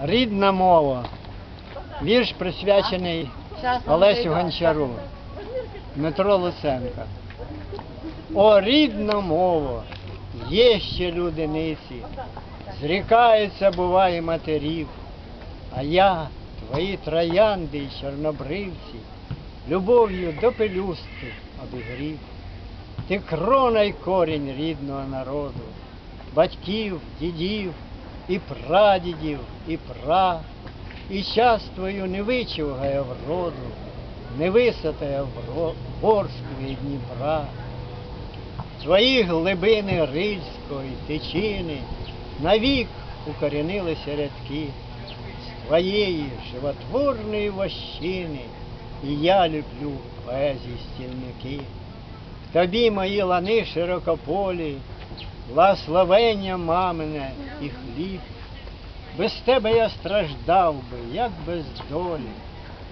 Рідна мова. Вірш присвячений Олесю Гончару, Дмитро Луценко. О, рідна мова, є ще людиниці, зрікаються, буває, матерів, а я, твої троянди й чорнобривці, любов'ю до пелюстки обігрів. Ти крона й корінь рідного народу, батьків, дідів і прадідів, і пра, і час твою не вичугає вроду, не висотає в Борську Дніпра. Твої глибини Рильської течини навік укорінилися рядки з твоєї животворної вощини, і я люблю поезії стільники. Тобі мої лани широкополі, благословення мамине і хліб. Без тебе я страждав би, як без долі,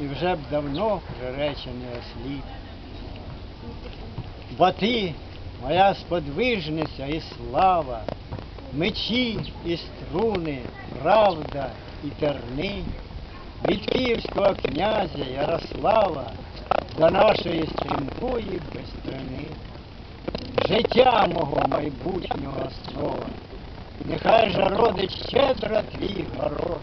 і вже б давно приречений осліп. Бо ти, моя сподвижниця і слава, мечі і струни, правда і терни, від київського князя Ярослава до нашої стрімкої безстрани, життя мого майбутнього слова, нехай же родить щедро твій город,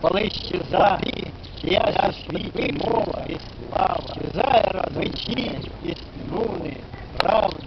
коли щезає я світ і мова і слава, щезає вечір, і струни, правда